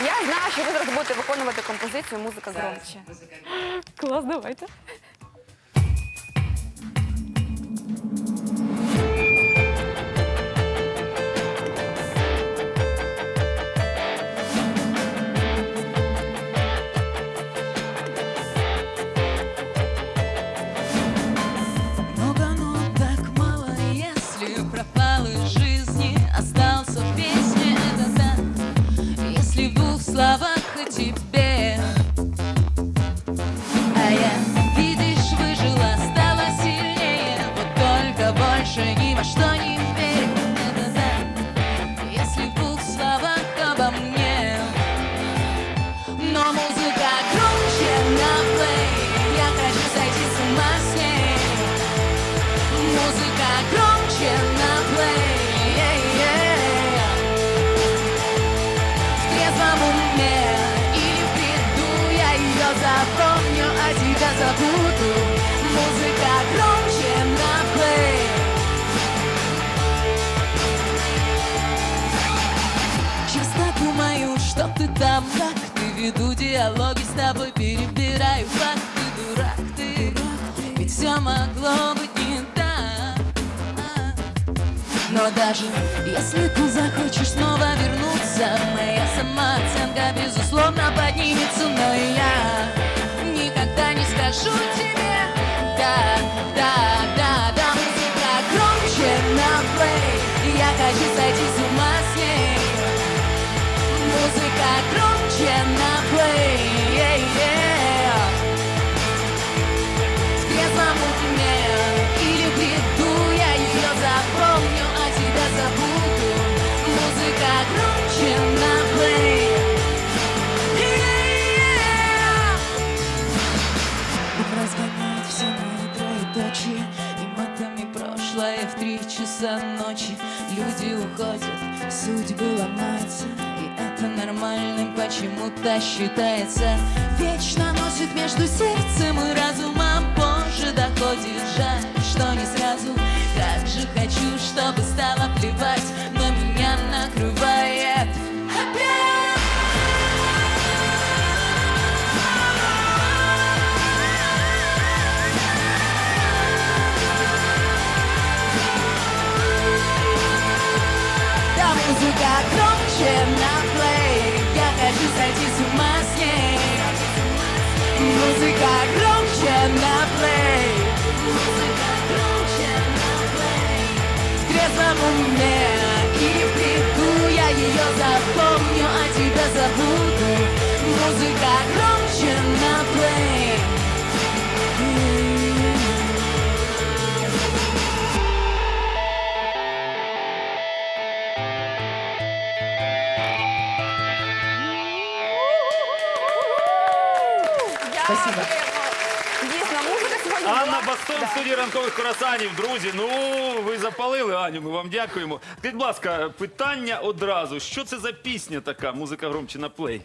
Я знаю, що ви зараз будете виконувати композицію музика громче. Клас, давайте. Могло быть не так. Но даже если ты захочешь снова вернуться Моя самооценка безусловно поднимется Но я никогда не скажу тебе Да, да, ночи Люди уходят, судьбы ломаются И это нормальным почему-то считается. Вечно носит между сердцем и разумом Позже доходит, жаль, что не сразу. Как же хочу, чтобы стало плевать трезвом уме и в бреду Я ее запомню, а тебя забуду Музыка громче на плей Спасибо. Дійсно, музика сьогодні Анна була- Бастон в студії ранкових курасанів. Друзі, ну ви запалили Аню. Ми вам дякуємо. Скажіть, будь ласка, питання одразу. Що це за пісня така? Музика громче на плей.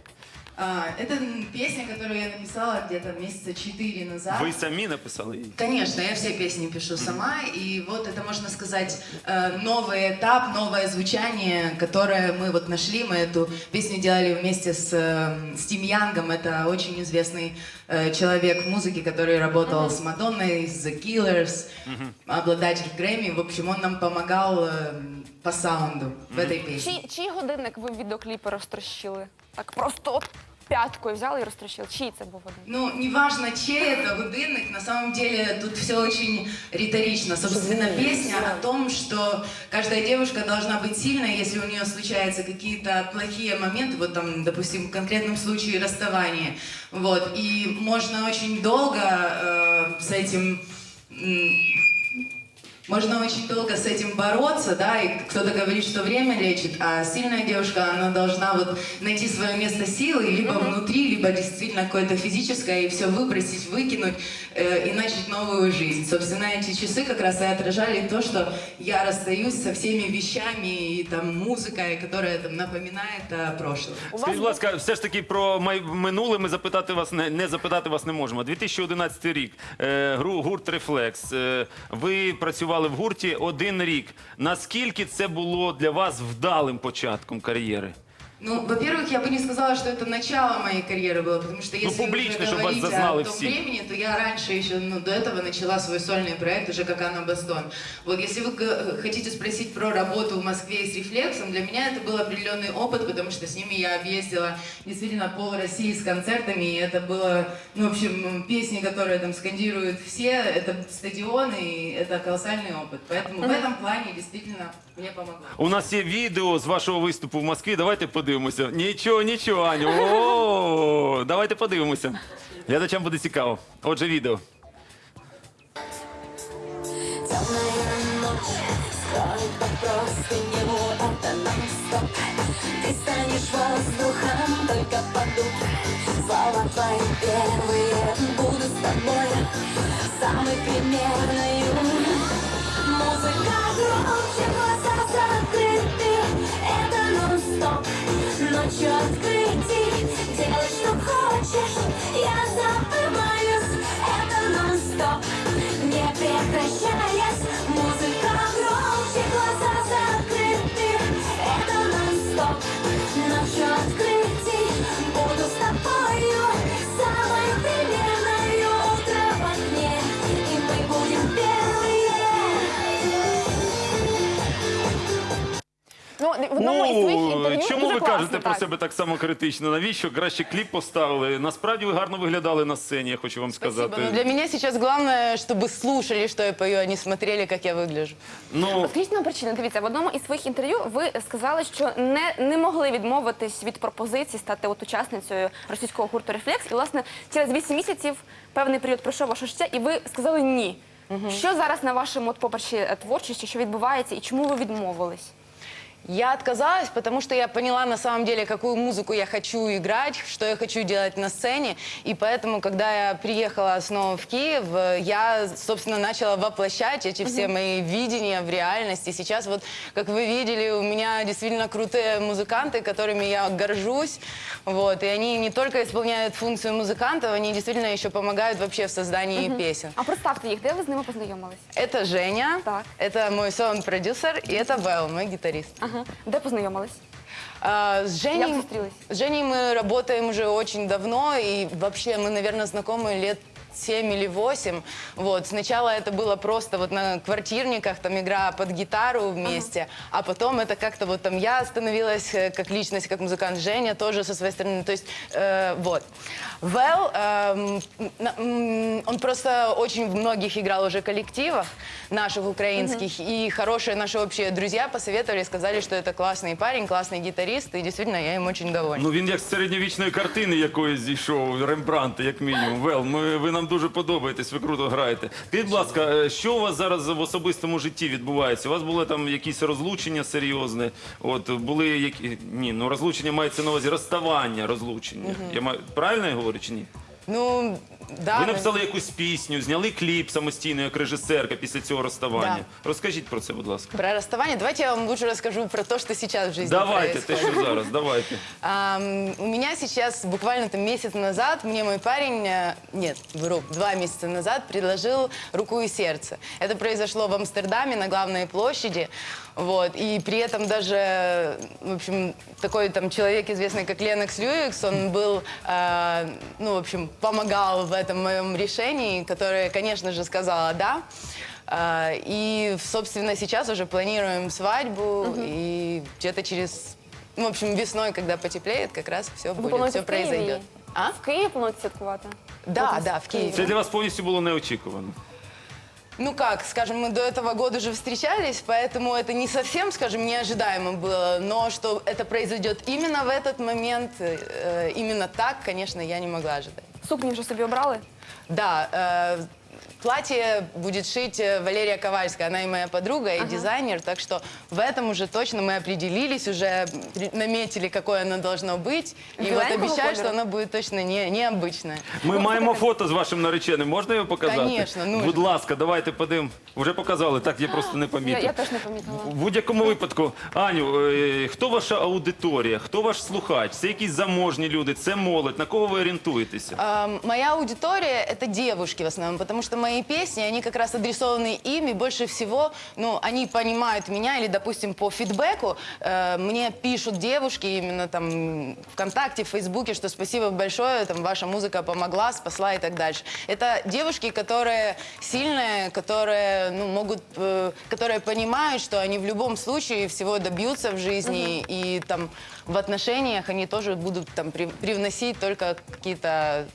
А, Это м, песня, которую я написала где-то месяца четыре назад. Ви самі написали її? Конечно, я все песни пишу сама, и вот это, можно сказать, э, новый этап, новое звучание, которое мы вот нашли. Мы эту песню делали вместе с, э, с Тим Янгом, это очень известный э, человек в музыке, который работал с Мадонной, с The Killers, обладатель Грэмми. В общем, он нам помогал э, по саунду в этой песне. Чий, чий годинник ви відеокліпи розтрощили? Так просто от п'яткою взяли і розтрощили. Чий це був годинник? Ну, неважно, чей это годинник, на самом деле тут все очень риторично. Собственно, песня о том, что каждая девушка должна быть сильной, если у нее случаются какие-то плохие моменты, вот там, допустим, в конкретном случае расставание. Вот, и можно очень долго э, с этим можно очень долго с этим бороться, да, и кто-то говорит, что время лечит, а сильная девушка, она должна вот найти свое место силы, либо внутри, либо действительно какое-то физическое, и все выбросить, выкинуть, э, и начать новую жизнь. Собственно, эти часы как раз и отражали то, что я расстаюсь со всеми вещами и там музыкой, которая там напоминает о прошлом. Скажіть, будь ласка, все ж таки про май- минуле ми запитати вас не, не запитати вас не можемо. 2011 рік. Е, гру- гурт Рефлекс. Е, ви працювали в гурті один рік. Наскільки це було для вас вдалим початком кар'єри? Ну, во-первых, я бы не сказала, что это начало моей карьеры было, потому что Ну, если публично, уже чтобы вас говорить зазнали о том все. времени, то я раньше еще, ну, до этого начала свой сольный проект уже как Анна Бастон. Вот если вы г- хотите спросить про работу в Москве с Рефлексом, для меня это был определенный опыт, потому что с ними я объездила действительно пол России с концертами, и это было, ну, в общем, песни, которые там скандируют все, это стадионы, и это колоссальный опыт. Поэтому в этом плане действительно мне помогло. У нас є відео з вашого виступу в Москві. Давайте подивимося. Нічого, нічого, Аню. О, давайте подивимося. Глядачам буде цікаво. Отже, відео. Темная ночь скроет под простынью Это нон-стоп Ты станешь воздухом только под утро Слова твои первые Буду с тобой Самый примерный Snapshot. В одному із своїх інтерв'ю чому дуже ви класно, кажете про себе так само критично? Навіщо краще кліп поставили? Насправді ви гарно виглядали на сцені, я хочу вам Спасибо. сказати. Но для меня сейчас главное, чтобы слушали, что я пою, а не смотрели, как я выгляжу. Ну, Скажіть нам причину. Дивіться, в одному із своїх інтерв'ю ви сказали, що не, не могли відмовитись від пропозиції стати от учасницею російського гурту Рефлекс. І власне через 8 місяців певний період пройшов ваше життя, і ви сказали ні. Що зараз на вашому от, по-перше, е, творчості, що відбувається, і чому ви відмовились? Я отказалась, потому что я поняла на самом деле, какую музыку я хочу играть, что я хочу делать на сцене. И поэтому, когда я приехала снова в Киев, э, я, собственно, начала воплощать эти все мои видения в реальность. И сейчас вот, как вы видели, у меня действительно крутые музыканты, которыми я горжусь. Вот. И они не только исполняют функцию музыкантов, они действительно еще помогают вообще в создании песен. А представте їх, де ви з ними познайомились? Это Женя, Так. это мой сон-продюсер, и это Вэл, мой гитарист. Ага. Де познайомились? А, с Женей, Як зустрілись? с Женей мы работаем уже очень давно, и вообще мы, наверное, знакомы лет 7 или 8. Вот. Сначала это было просто вот на квартирниках, там игра под гитару вместе, а потом это как-то вот там я становилась э, как личность, как музыкант, Женя тоже со своей стороны. То есть э, вот. Вэл, эм, на- м, он просто очень в многих играл уже коллективах наших украинских, и хорошие наши общие друзья посоветовали, сказали, что это классный парень, классный гитарист, и действительно я им очень довольна. ну він як з середньовічної картини якоїсь зійшов, Рембранта, як мінімум. Вел, ми, ви нам дуже подобаєтесь, ви круто граєте. Скажіть, будь ласка, е, що у вас зараз в особистому житті відбувається? У вас були там якісь розлучення серйозне? От були які. Ні, ну розлучення мається на увазі розставання, розлучення. Я маю правильно я говорю чи ні? Ну, да. Ви ну, написали якусь пісню, зняли кліп самостійно як режисерка після цього розставання. Розкажіть про це, будь ласка. Про расставание. Давайте я вам лучше расскажу про то, что сейчас в жизни Давайте, те, происходит. що зараз, давайте. Ам, у меня сейчас, буквально там месяц назад, мне мой парень, э, нет, вру, два месяца назад предложил руку и сердце. Это произошло в Амстердаме на главной площади. Вот, и при этом даже, в общем, такой там человек, известный как Ленокс Люикс, он был, э, ну, в общем, помогал в этом моем решении, которое, конечно же, сказала «да». А, И, собственно, сейчас уже планируем свадьбу, и где-то через, ну, в общем, весной, когда потеплеет, как раз все Ви будет, плануєте все в Києві? произойдет. А? В Києві плануєте святкувати? Да, От да, в Киеве. Це для вас повністю було неочікувано. Ну как, скажем, мы до этого года уже встречались, поэтому это не совсем, скажем, неожидаемо было, но что это произойдет именно в этот момент, э, именно так, конечно, я не могла ожидать. Сукні вже собі обрали? Да, э, платье будет шить э, Валерия Ковальская, она и моя подруга, и дизайнер, так что в этом уже точно мы определились, уже при- наметили, какое оно должно быть, и вот Зеленого обещаю, кольору? что оно будет точно не, необычное. Ми маємо фото з вашим нареченим. Можна його показати? Конечно, нужно. Будь ласка, давайте подивимо. Вже показали, так я просто не Я, помітив. я теж не помітила. В будь-якому випадку, Аню, е, хто ваша аудиторія, хто ваш слухач? Це якісь заможні люди, це молодь. На кого ви орієнтуєтеся? А, Моя аудитория – это девушки в основном, потому что мои мои песни, они как раз адресованы им, и больше всего, ну, они понимают меня, или, допустим, по фидбэку э, мне пишут девушки именно там ВКонтакте, в Фейсбуке, что спасибо большое, там, ваша музыка помогла, спасла и так дальше. Это девушки, которые сильные, которые, ну, могут, э, которые понимают, что они в любом случае всего добьются в жизни, и там в отношениях они тоже будут там при- привносить только какие-то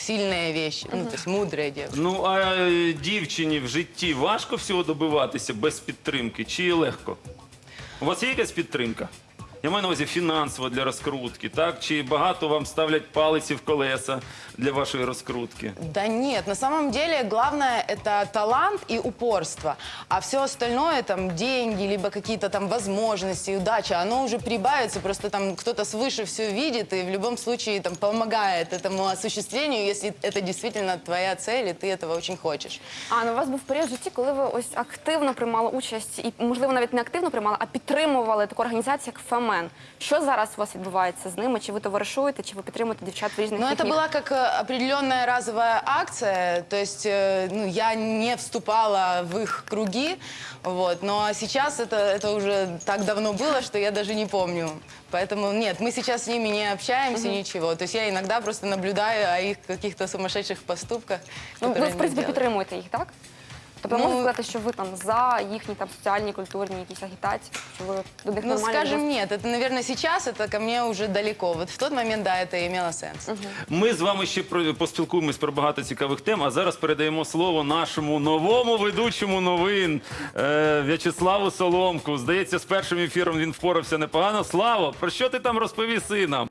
сильные вещи, ну, то есть мудрые девушки. Ну а е, дівчині в житті важко всього добиватися без підтримки чи легко? У вас є якась підтримка? Я маю на увазі фінансово для розкрутки, так? Чи багато вам ставлять палиці в колеса для вашої розкрутки? Да нет, на самом деле главное это талант и упорство, а все остальное, там, деньги, либо какие-то там возможности, удача, оно уже прибавится, просто там кто-то свыше все видит и в любом случае там помогает этому осуществлению, если это действительно твоя цель и ты этого очень хочешь. А ну, у вас був період в житті, коли ви ось активно приймали участь, і можливо навіть не активно приймали, а підтримували таку організацію, як Фемен. Що зараз у вас відбувається з ними? Чи ви товаришуєте, чи ви підтримуєте дівчат в різних Но это їхніх- была как э, определенная разовая акция, то есть э, ну, я не вступала в их круги, вот, но сейчас это, это уже так давно было, что я даже не помню. Поэтому нет, мы сейчас с ними не общаемся, ничего. То есть я иногда просто наблюдаю о их каких-то сумасшедших поступках. Ну, которые ви, в они принципі, делают. підтримуєте їх, так? Тобто Ну- можна сказати, що ви там за їхні там соціальні, культурні якісь агітації, що ви до них Ну, нормально скажем, відноситесь? нет, это, наверное, сейчас это ко мне уже далеко. Вот в тот момент, да, это имело сенс. Ми з вами ще про- поспілкуємось про багато цікавих тем. А зараз передаємо слово нашому новому ведучому новин е, В'ячеславу Соломку. Здається, з першим ефіром він впорався непогано. Слава, про що ти там розповіси нам?